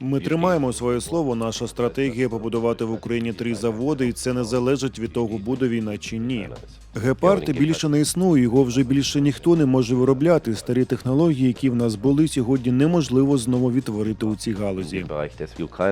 Ми тримаємо своє слово. Наша стратегія побудувати в Україні три заводи, і це не залежить від того, буде війна чи ні. Гепард більше не існує. Його вже більше ніхто не може виробляти. Старі технології, які в нас були, сьогодні неможливо знову відтворити у цій галузі.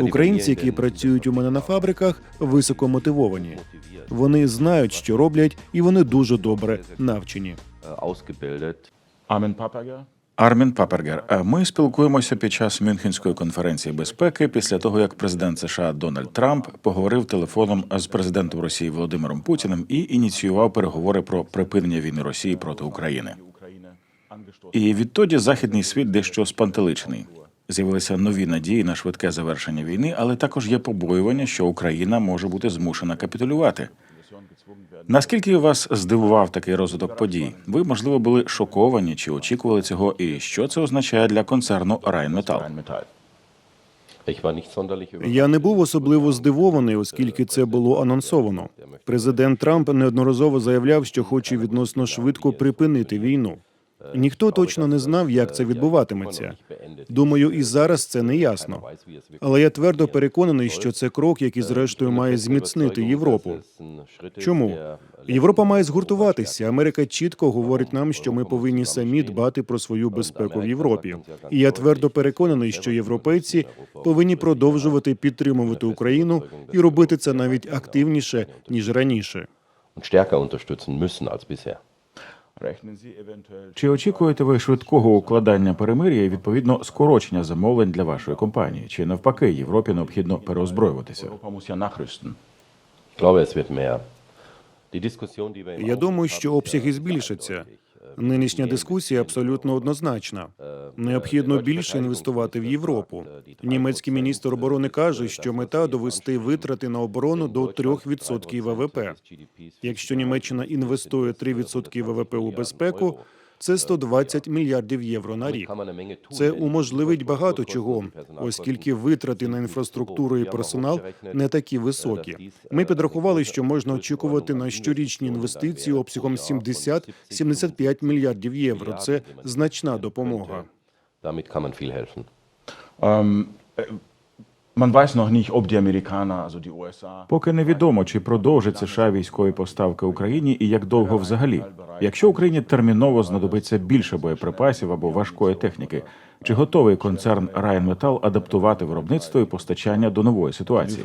Українці, які працюють у мене на фабриках, високо мотивовані. Вони знають, що роблять, і вони дуже добре навчені. Armin Papager. Армін Папергер, е, ми спілкуємося під час Мюнхенської конференції безпеки після того, як президент США Дональд Трамп поговорив телефоном з президентом Росії Володимиром Путіним і ініціював переговори про припинення війни Росії проти України. І відтоді західний світ дещо спантеличений. З'явилися нові надії на швидке завершення війни, але також є побоювання, що Україна може бути змушена капітулювати. Наскільки вас здивував такий розвиток подій? Ви можливо були шоковані чи очікували цього, і що це означає для концерну überrascht. Я не був особливо здивований, оскільки це було анонсовано. Президент Трамп неодноразово заявляв, що хоче відносно швидко припинити війну. Ніхто точно не знав, як це відбуватиметься. Думаю, і зараз це не ясно. Але я твердо переконаний, що це крок, який зрештою має зміцнити Європу. Чому Європа має згуртуватися? Америка чітко говорить нам, що ми повинні самі дбати про свою безпеку в Європі. І я твердо переконаний, що європейці повинні продовжувати підтримувати Україну і робити це навіть активніше ніж раніше. stärker unterstützen müssen als bisher. Чи очікуєте ви швидкого укладання перемир'я і відповідно скорочення замовлень для вашої компанії? Чи навпаки Європі необхідно переозброюватися? Я думаю, що обсяги збільшаться. Нинішня дискусія абсолютно однозначна. Необхідно більше інвестувати в Європу. Німецький міністр оборони каже, що мета довести витрати на оборону до 3% ВВП. Якщо Німеччина інвестує 3% ВВП у безпеку, це 120 мільярдів євро на рік. Це уможливить багато чого, оскільки витрати на інфраструктуру і персонал не такі високі. Ми підрахували, що можна очікувати на щорічні інвестиції обсягом 70-75 мільярдів євро. Це значна допомога. Damit kann man viel helfen. Ähm, Поки невідомо, чи продовжить США військові поставки Україні і як довго взагалі. Якщо Україні терміново знадобиться більше боєприпасів або важкої техніки, чи готовий концерн Rheinmetall адаптувати виробництво і постачання до нової ситуації?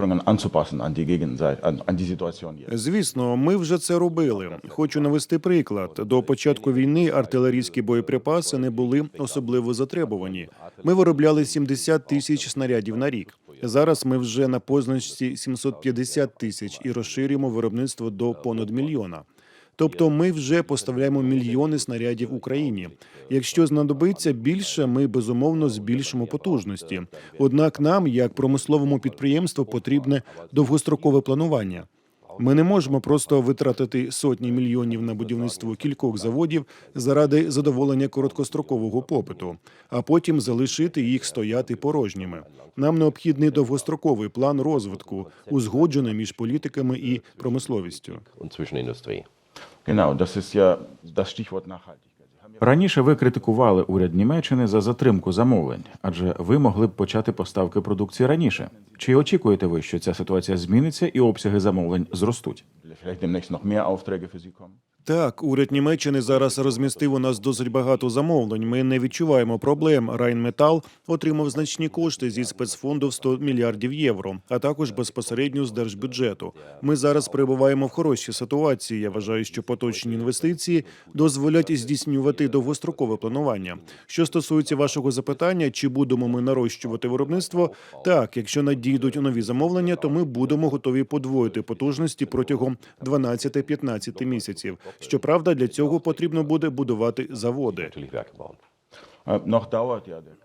Звісно, ми вже це робили. Хочу навести приклад. До початку війни артилерійські боєприпаси не були особливо затребувані. Ми виробляли 70 тисяч снарядів на рік. Зараз ми вже на позначці 750 тисяч і розширюємо виробництво до понад мільйона. Тобто ми вже поставляємо мільйони снарядів Україні. Якщо знадобиться більше, ми безумовно збільшимо потужності. Однак нам, як промисловому підприємству, потрібне довгострокове планування. Ми не можемо просто витратити сотні мільйонів на будівництво кількох заводів заради задоволення короткострокового попиту, а потім залишити їх стояти порожніми. Нам необхідний довгостроковий план розвитку, узгоджений між політиками і промисловістю. Genau, das ist ja das Stichwort Nachhaltigkeit. Раніше ви критикували уряд Німеччини за затримку замовлень, адже ви могли б почати поставки продукції раніше. Чи очікуєте ви, що ця ситуація зміниться і обсяги замовлень зростуть? Так, уряд Німеччини зараз розмістив у нас досить багато замовлень. Ми не відчуваємо проблем. Райнметал отримав значні кошти зі спецфонду в 100 мільярдів євро, а також безпосередньо з держбюджету. Ми зараз перебуваємо в хорошій ситуації. Я вважаю, що поточні інвестиції дозволять здійснювати довгострокове планування. Що стосується вашого запитання, чи будемо ми нарощувати виробництво? Так, якщо надійдуть нові замовлення, то ми будемо готові подвоїти потужності протягом 12-15 місяців. Щоправда, для цього потрібно буде будувати заводи.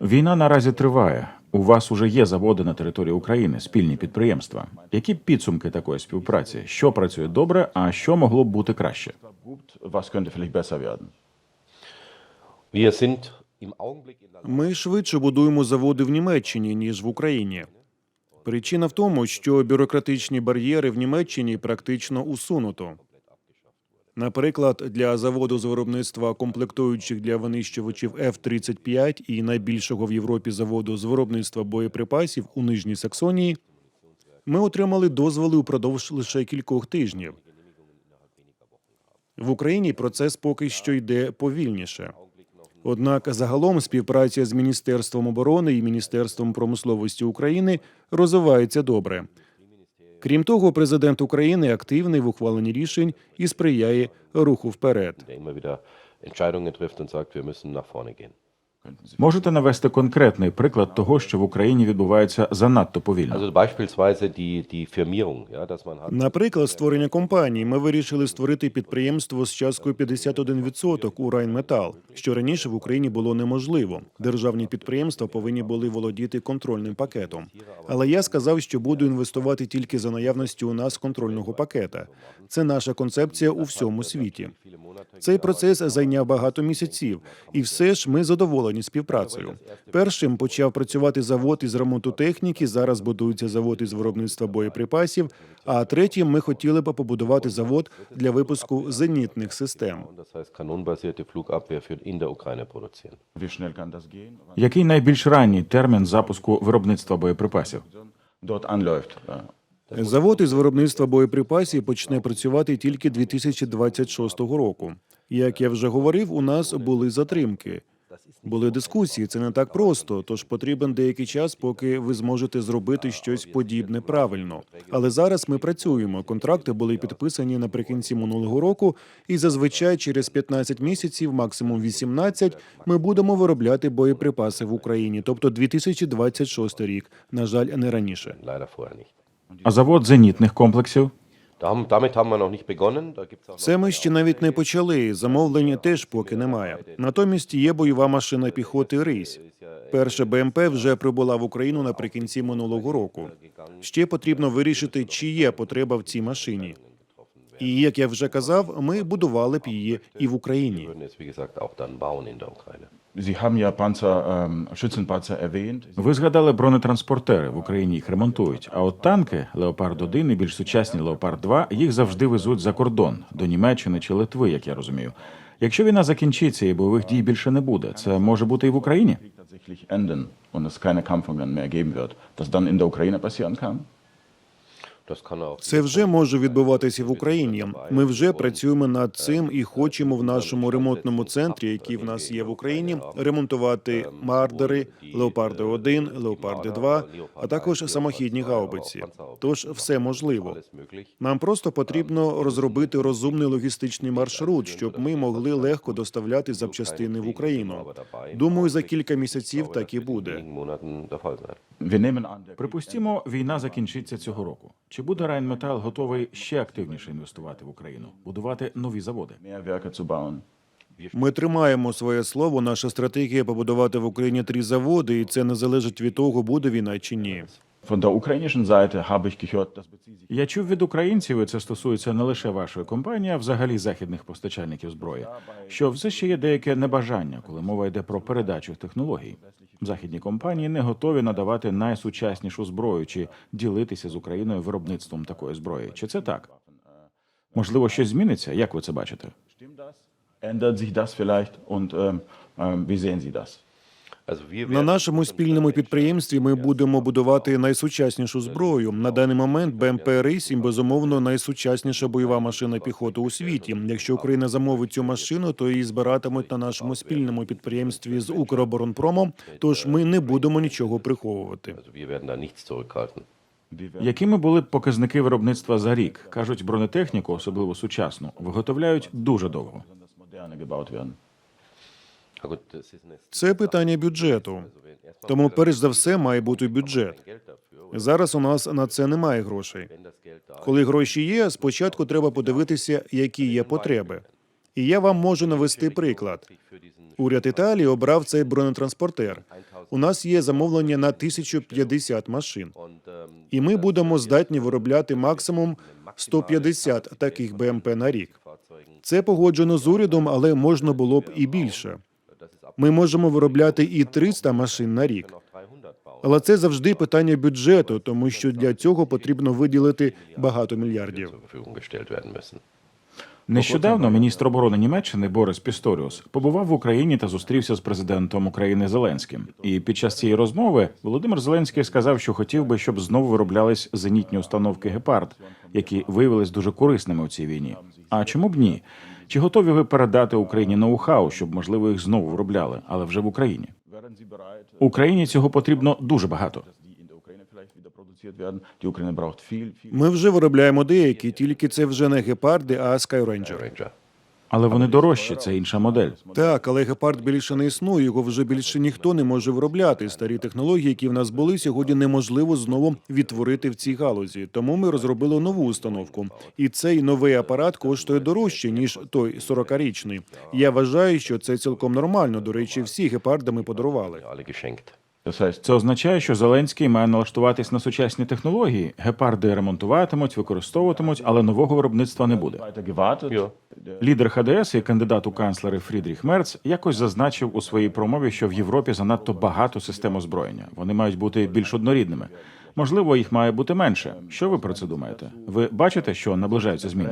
Війна наразі триває. У вас уже є заводи на території України, спільні підприємства. Які підсумки такої співпраці? Що працює добре, а що могло б бути краще? Ми швидше будуємо заводи в Німеччині ніж в Україні. Причина в тому, що бюрократичні бар'єри в Німеччині практично усунуто. Наприклад, для заводу з виробництва комплектуючих для винищувачів F-35 і найбільшого в Європі заводу з виробництва боєприпасів у Нижній Саксонії ми отримали дозволи упродовж лише кількох тижнів. В Україні процес поки що йде повільніше. Однак загалом співпраця з Міністерством оборони і Міністерством промисловості України розвивається добре. Крім того, президент України активний в ухваленні рішень і сприяє руху вперед. Можете навести конкретний приклад того, що в Україні відбувається занадто повільно. Наприклад, створення компанії. Ми вирішили створити підприємство з часткою 51% у Райнметал, що раніше в Україні було неможливо. Державні підприємства повинні були володіти контрольним пакетом. Але я сказав, що буду інвестувати тільки за наявності у нас контрольного пакета. Це наша концепція у всьому світі. Цей процес зайняв багато місяців, і все ж ми задоволені співпрацею. Першим почав працювати завод із ремонту техніки. Зараз будується завод із виробництва боєприпасів. А третім ми хотіли б побудувати завод для випуску зенітних систем. Який найбільш ранній термін запуску виробництва боєприпасів? Завод із виробництва боєприпасів почне працювати тільки 2026 року. Як я вже говорив, у нас були затримки. Були дискусії, це не так просто, тож потрібен деякий час, поки ви зможете зробити щось подібне правильно. Але зараз ми працюємо. Контракти були підписані наприкінці минулого року, і зазвичай через 15 місяців, максимум 18, ми будемо виробляти боєприпаси в Україні, тобто 2026 рік. На жаль, не раніше. А завод зенітних комплексів? Noch Це ми ще навіть не почали. Замовлення теж поки немає. Натомість є бойова машина піхоти Рись. Перша БМП вже прибула в Україну наприкінці минулого року. Ще потрібно вирішити, чи є потреба в цій машині. І як я вже казав, ми будували б її і в Україні. Ähm. Ви згадали бронетранспортери в Україні їх ремонтують. А от танки Леопард 1 і більш сучасні Леопард 2 їх завжди везуть за кордон до Німеччини чи Литви, як я розумію. Якщо війна закінчиться і бойових дій більше не буде, це може бути і в Україні. Це вже може відбуватися в Україні. Ми вже працюємо над цим і хочемо в нашому ремонтному центрі, який в нас є в Україні, ремонтувати мардери, леопарди 1 леопарди 2 а також самохідні гаубиці. Тож все можливо. Нам просто потрібно розробити розумний логістичний маршрут, щоб ми могли легко доставляти запчастини в Україну. Думаю, за кілька місяців так і буде. Припустімо, війна закінчиться цього року. Чи буде Райнметал готовий ще активніше інвестувати в Україну, будувати нові заводи? Ми тримаємо своє слово. Наша стратегія побудувати в Україні три заводи, і це не залежить від того, буде війна чи ні. Я чув від українців, і це стосується не лише вашої компанії, а взагалі західних постачальників зброї, що все ще є деяке небажання, коли мова йде про передачу технологій. Західні компанії не готові надавати найсучаснішу зброю чи ділитися з Україною виробництвом такої зброї. Чи це так? Можливо, щось зміниться? Як ви це бачите? Ändert sich das vielleicht und ähm, ähm, wie sehen Sie das? На нашому спільному підприємстві ми будемо будувати найсучаснішу зброю. На даний момент БМП «Рисім» безумовно найсучасніша бойова машина піхоти у світі. Якщо Україна замовить цю машину, то її збиратимуть на нашому спільному підприємстві з Укроборонпромом. Тож ми не будемо нічого приховувати. Якими були б показники виробництва за рік? кажуть, бронетехніку, особливо сучасну, виготовляють дуже довго. Це питання бюджету. Тому, перш за все, має бути бюджет. Зараз у нас на це немає грошей. Коли гроші є, спочатку треба подивитися, які є потреби. І я вам можу навести приклад. Уряд Італії обрав цей бронетранспортер. У нас є замовлення на 1050 машин, і ми будемо здатні виробляти максимум 150 таких БМП на рік. Це погоджено з урядом, але можна було б і більше. Ми можемо виробляти і 300 машин на рік. noch 300 bauen. Але це завжди питання бюджету, тому що для цього потрібно виділити багато мільярдів. Нещодавно міністр оборони Німеччини Борис Пісторіус побував в Україні та зустрівся з президентом України Зеленським. І під час цієї розмови Володимир Зеленський сказав, що хотів би, щоб знову вироблялись зенітні установки Гепард, які виявились дуже корисними у цій війні. А чому б ні? Чи готові ви передати Україні ноу-хау, щоб можливо їх знову виробляли, але вже в Україні? Україні цього потрібно дуже багато. Ми вже виробляємо деякі, тільки це вже не гепарди, а Skyranger. Але вони дорожчі, це інша модель. Так, але гепард більше не існує. Його вже більше ніхто не може виробляти. Старі технології, які в нас були, сьогодні неможливо знову відтворити в цій галузі. Тому ми розробили нову установку. І цей новий апарат коштує дорожче ніж той 40-річний. Я вважаю, що це цілком нормально. До речі, всі гепарди ми подарували. Це означає, що Зеленський має налаштуватись на сучасні технології. Гепарди ремонтуватимуть, використовуватимуть, але нового виробництва не буде. Лідер ХДС і кандидат у канцлери Фрідріх Мерц якось зазначив у своїй промові, що в Європі занадто багато систем озброєння. Вони мають бути більш однорідними. Можливо, їх має бути менше. Що ви про це думаєте? Ви бачите, що наближаються зміни?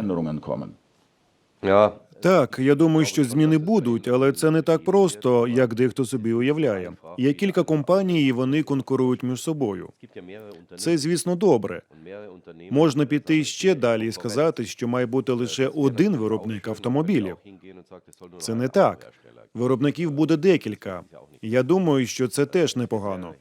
Так, я думаю, що зміни будуть, але це не так просто, як дехто собі уявляє. Є кілька компаній, і вони конкурують між собою. Це, звісно, добре. Можна піти ще далі і сказати, що має бути лише один виробник автомобілів. Це не так. Виробників буде декілька. Я думаю, що це теж непогано.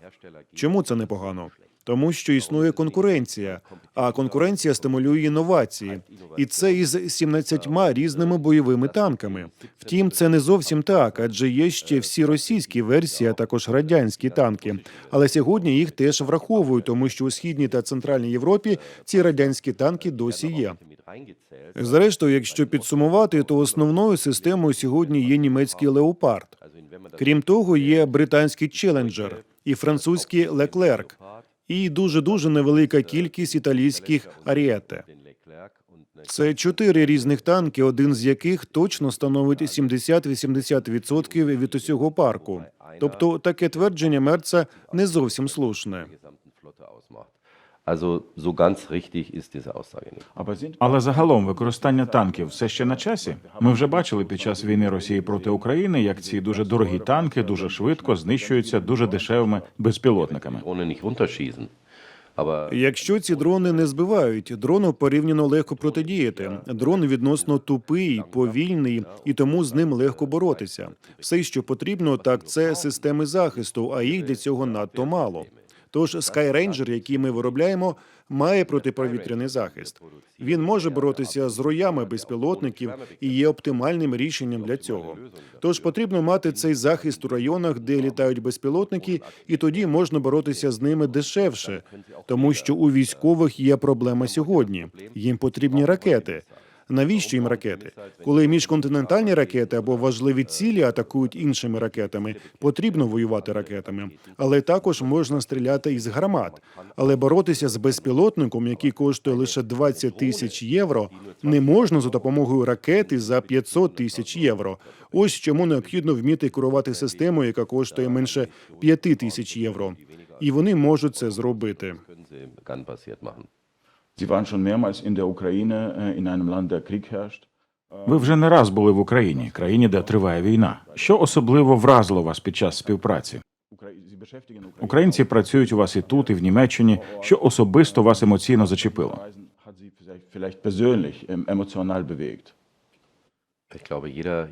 Чому це непогано? Тому що існує конкуренція, а конкуренція стимулює інновації, і це із 17 різними бойовими танками. Втім, це не зовсім так, адже є ще всі російські версії, а також радянські танки. Але сьогодні їх теж враховують, тому що у східній та центральній Європі ці радянські танки досі є. Зрештою, якщо підсумувати, то основною системою сьогодні є німецький леопард. Крім того, є британський челенджер і французький леклерк, і дуже дуже невелика кількість італійських арієте. Це чотири різних танки, один з яких точно становить 70-80% від усього парку. Тобто таке твердження Мерца не зовсім слушне. Also so ganz richtig ist diese Aussage nicht. Aber sind Але загалом використання танків все ще на часі. Ми вже бачили під час війни Росії проти України, як ці дуже дорогі танки дуже швидко знищуються дуже дешевими безпілотниками. Runterschießen. Якщо ці дрони не збивають, дрону порівняно легко протидіяти. Дрон відносно тупий, повільний, і тому з ним легко боротися. Все, що потрібно, так це системи захисту, а їх для цього надто мало. Тож Skyranger, який ми виробляємо, має протиповітряний захист. Він може боротися з роями безпілотників і є оптимальним рішенням для цього. Тож потрібно мати цей захист у районах, де літають безпілотники, і тоді можна боротися з ними дешевше, тому що у військових є проблема сьогодні. Їм потрібні ракети. Навіщо їм ракети? Коли міжконтинентальні ракети або важливі цілі атакують іншими ракетами, потрібно воювати ракетами, але також можна стріляти із гармат. Але боротися з безпілотником, який коштує лише 20 тисяч євро, не можна за допомогою ракети за 500 тисяч євро. Ось чому необхідно вміти керувати системою, яка коштує менше 5 тисяч євро. І вони можуть це зробити. Sie waren schon mehrmals in der Ukraine, äh, in einem Land, der Krieg herrscht. Ви вже не раз були в Україні, країні, де триває війна. Що особливо вразило вас під час співпраці? Українці працюють у вас і тут, і в Німеччині. Що особисто вас емоційно зачепило?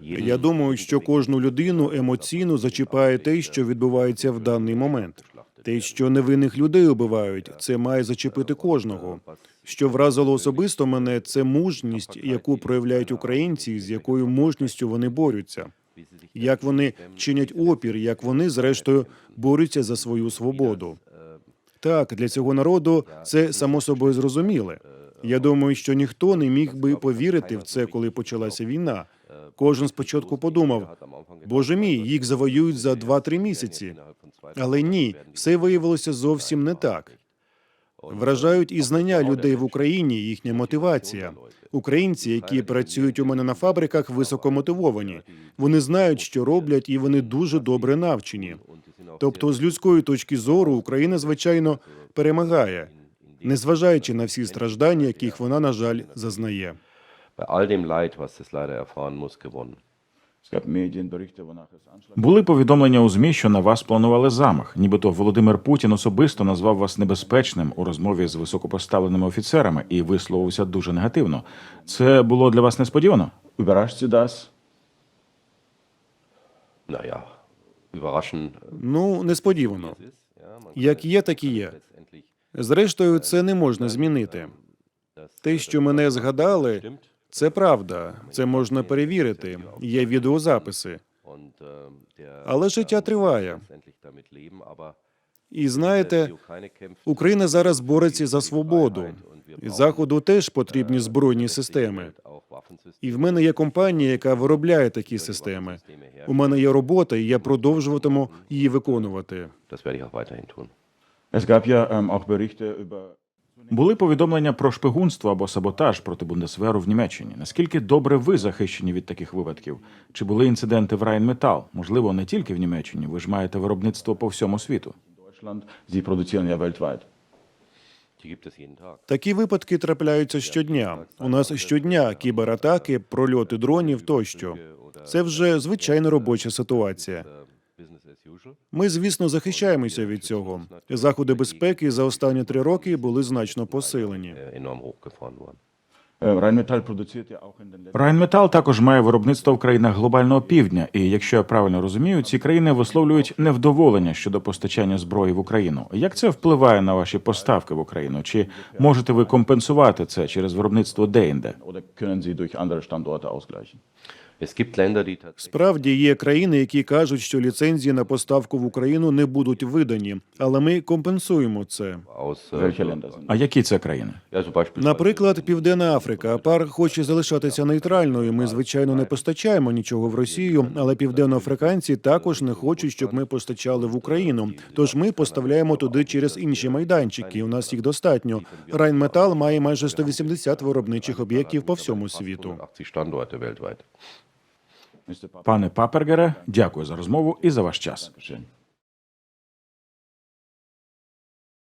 Я думаю, що кожну людину емоційно зачіпає те, що відбувається в даний момент. Те, що невинних людей убивають, це має зачепити кожного. Що вразило особисто мене, це мужність, яку проявляють українці, з якою мужністю вони борються. Як вони чинять опір, як вони, зрештою, борються за свою свободу. Так, для цього народу це само собою зрозуміле. Я думаю, що ніхто не міг би повірити в це, коли почалася війна. Кожен спочатку подумав: Боже мій, їх завоюють за 2-3 місяці. Але ні, все виявилося зовсім не так. Вражають і знання людей в Україні, їхня мотивація. Українці, які працюють у мене на фабриках, високомотивовані. Вони знають, що роблять, і вони дуже добре навчені. Тобто, з людської точки зору, Україна, звичайно, перемагає, незважаючи на всі страждання, яких вона, на жаль, зазнає. Були повідомлення у змі, що на вас планували замах. Нібито Володимир Путін особисто назвав вас небезпечним у розмові з високопоставленими офіцерами і висловився дуже негативно. Це було для вас несподівано? Ну, несподівано. Як є, так і є. Зрештою, це не можна змінити. Те, що мене згадали, це правда. Це можна перевірити. Є відеозаписи. Але життя триває. І знаєте, Україна зараз бореться за свободу. Заходу теж потрібні збройні системи. І в мене є компанія, яка виробляє такі системи. У мене є робота, і я продовжуватиму її виконувати. Були повідомлення про шпигунство або саботаж проти Бундесверу в Німеччині. Наскільки добре ви захищені від таких випадків? Чи були інциденти в Райнметал? Можливо, не тільки в Німеччині. Ви ж маєте виробництво по всьому світу. Такі випадки трапляються щодня. У нас щодня кібератаки, прольоти дронів тощо. Це вже звичайна робоча ситуація. Ми, звісно, захищаємося від цього. Заходи безпеки за останні три роки були значно посилені. Райнметал також має виробництво в країнах глобального півдня, і якщо я правильно розумію, ці країни висловлюють невдоволення щодо постачання зброї в Україну. Як це впливає на ваші поставки в Україну? Чи можете ви компенсувати це через виробництво деінде? Справді є країни, які кажуть, що ліцензії на поставку в Україну не будуть видані, але ми компенсуємо це. äh? А які це країни? Наприклад, Південна Африка. ПАР хоче залишатися нейтральною. Ми, звичайно, не постачаємо нічого в Росію, але південноафриканці також не хочуть, щоб ми постачали в Україну. Тож ми поставляємо туди через інші майданчики. У нас їх достатньо. Райнметал має майже 180 виробничих об'єктів по всьому світу. Пане Папергере, дякую за розмову і за ваш час.